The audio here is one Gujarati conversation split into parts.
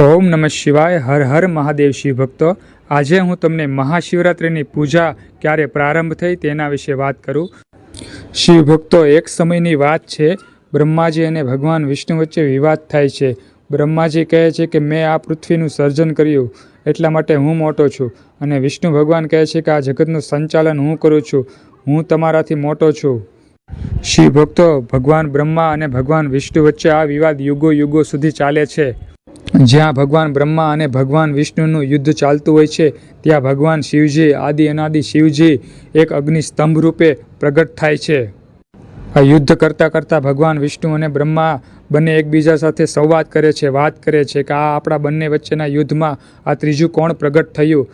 ઓમ નમઃ શિવાય, હર હર મહાદેવ શિવ ભક્તો. આજે હું તમને મહાશિવરાત્રિની પૂજા ક્યારે પ્રારંભ થઈ તેના વિશે વાત કરું. શિવ ભક્તો, એક સમયની વાત છે. બ્રહ્માજી અને ભગવાન વિષ્ણુ વચ્ચે વિવાદ થાય છે. બ્રહ્માજી કહે છે કે, મેં આ પૃથ્વીનું સર્જન કર્યું, એટલા માટે હું મોટો છું. અને વિષ્ણુ ભગવાન કહે છે કે, આ જગતનું સંચાલન હું કરું છું. હું તમારાથી મોટો છું. શિવ ભક્તો, ભગવાન બ્રહ્મા અને ભગવાન વિષ્ણુ વચ્ચે આ વિવાદ યુગો યુગો સુધી ચાલે છે. જ્યાં ભગવાન બ્રહ્મા અને ભગવાન વિષ્ણુનું યુદ્ધ ચાલતું હોય છે, ત્યાં ભગવાન શિવજી, આદિ અનાદિ શિવજી એક અગ્નિ સ્તંભ રૂપે પ્રગટ થાય છે. આ યુદ્ધ કરતાં કરતાં ભગવાન વિષ્ણુ અને બ્રહ્મા બંને એકબીજા સાથે સંવાદ કરે છે, વાત કરે છે કે આ આપણા બંને વચ્ચેના યુદ્ધમાં આ ત્રીજું કોણ પ્રગટ થયું?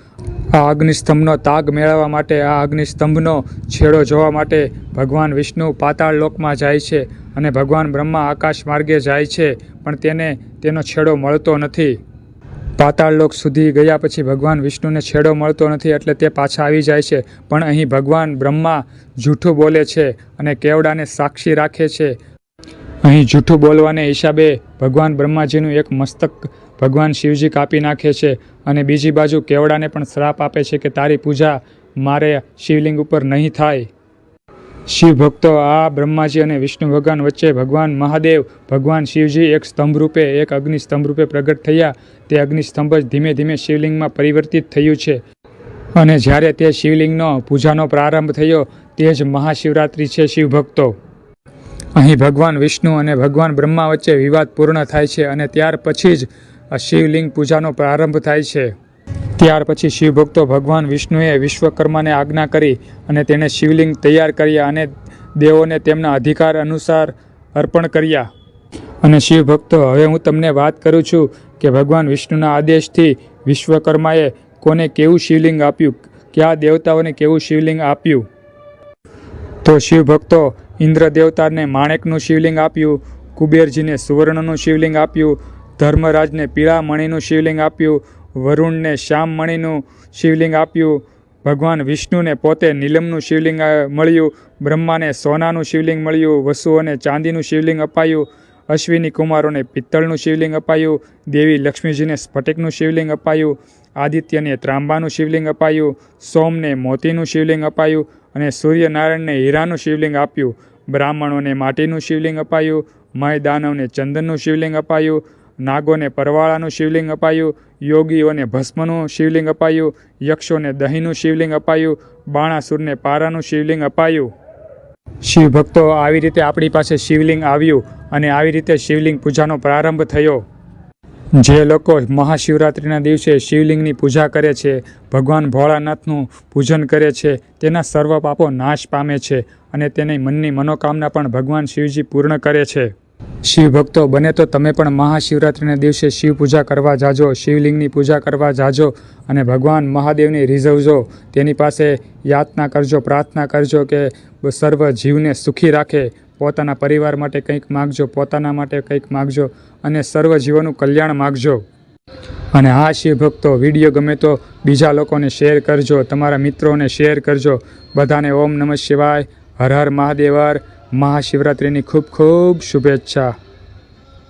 આ અગ્નિસ્તંભનો તાગ મેળવવા માટે, આ અગ્નિસ્તંભનો છેડો જોવા માટે ભગવાન વિષ્ણુ પાતાળ લોકમાં જાય છે અને ભગવાન બ્રહ્મા આકાશ માર્ગે જાય છે, પણ તેને, તેનો છેડો મળતો નથી. પાતાળ લોક સુધી ગયા પછી ભગવાન વિષ્ણુને છેડો મળતો નથી એટલે તે પાછા આવી જાય છે, પણ અહીં ભગવાન બ્રહ્મા જૂઠું બોલે છે અને કેવડાને સાક્ષી રાખે છે. અહીં જૂઠું બોલવાને હિસાબે ભગવાન બ્રહ્માજીનું એક મસ્તક ભગવાન શિવજી કાપી નાખે છે અને બીજી બાજુ કેવડાને પણ શ્રાપ આપે છે કે તારી પૂજા મારે શિવલિંગ ઉપર નહીં થાય. શિવ ભક્તો, આ બ્રહ્માજી અને વિષ્ણુ ભગવાન વચ્ચે ભગવાન મહાદેવ, ભગવાન શિવજી એક સ્તંભ રૂપે એક અગ્નિ સ્તંભ રૂપે પ્રગટ થયા. તે અગ્નિસ્તંભ જ ધીમે ધીમે શિવલિંગમાં પરિવર્તિત થયું છે. અને જ્યારે તે શિવલિંગનો પૂજાનો પ્રારંભ થયો, તે જ મહાશિવરાત્રિ છે શિવ ભક્તો. અહીં ભગવાન વિષ્ણુ અને ભગવાન બ્રહ્મા વચ્ચે વિવાદ પૂર્ણ થાય છે અને ત્યાર પછી જ શિવલિંગ પૂજાનો પ્રારંભ થાય છે. ત્યાર પછી શિવ ભક્તો ભગવાન વિષ્ણુએ વિશ્વકર્માને આજ્ઞા કરી અને તેણે શિવલિંગ તૈયાર કર્યા અને દેવોને તેમના અધિકાર અનુસાર અર્પણ કર્યા. અને શિવ ભક્તો હવે હું તમને વાત કરું છું કે ભગવાન વિષ્ણુના આદેશથી વિશ્વકર્માએ કોને કેવું શિવલિંગ આપ્યું, કયા દેવતાઓને કેવું શિવલિંગ આપ્યું? તો શિવ ભક્તો ઇન્દ્ર દેવતાને માણેકનું શિવલિંગ આપ્યું, કુબેરજીને સુવર્ણનું શિવલિંગ આપ્યું ધર્મરાજને પીળા મણીનું શિવલિંગ આપ્યું, વરુણને શ્યામ મણીનું શિવલિંગ આપ્યું, ભગવાન વિષ્ણુને પોતે નીલમનું શિવલિંગ મળ્યું, બ્રહ્માને સોનાનું શિવલિંગ મળ્યું, વસુઓને ચાંદીનું શિવલિંગ અપાયું, અશ્વિની કુમારોને પિત્તળનું શિવલિંગ અપાયું, દેવી લક્ષ્મીજીને સ્ફટિકનું શિવલિંગ અપાયું, આદિત્યને ત્રાંબાનું શિવલિંગ અપાયું, સોમને મોતીનું શિવલિંગ અપાયું અને સૂર્યનારાયણને હીરાનું શિવલિંગ આપ્યું, બ્રાહ્મણોને માટીનું શિવલિંગ અપાયું મય દાનવને ચંદનનું શિવલિંગ અપાયું નાગોને પરવાળાનું શિવલિંગ અપાયું, યોગીઓને ભસ્મનું શિવલિંગ અપાયું, યક્ષોને દહીંનું શિવલિંગ અપાયું, બાણાસુરને પારાનું શિવલિંગ અપાયું. શિવ ભક્તો, આવી રીતે આપણી પાસે શિવલિંગ આવ્યું અને આવી રીતે શિવલિંગ પૂજાનો પ્રારંભ થયો. જે લોકો મહાશિવરાત્રિના દિવસે શિવલિંગની પૂજા કરે છે, ભગવાન ભોળાનાથનું પૂજન કરે છે, તેના સર્વ પાપો નાશ પામે છે અને તેની મનની મનોકામના પણ ભગવાન શિવજી પૂર્ણ કરે છે. શિવ ભક્તો બને તો તમે પણ મહાશિવરાત્રિના દિવસે શિવ પૂજા કરવા જાજો, શિવલિંગની પૂજા કરવા જાજો અને ભગવાન મહાદેવને રીઝવજો. તેની પાસે યાતના કરજો, પ્રાર્થના કરજો કે સર્વ જીવને સુખી રાખે. પોતાના પરિવાર માટે કંઈક માગજો, પોતાના માટે કંઈક માગજો અને સર્વ જીવોનું કલ્યાણ માગજો. અને હા શિવ ભક્તો વીડિયો ગમે તો બીજા લોકોને શેર કરજો, તમારા મિત્રોને શેર કરજો. બધાને ઓમ નમઃ શિવાય. હર હર મહાદેવર. महाशिवरात्रीने खूप खूप शुभेच्छा.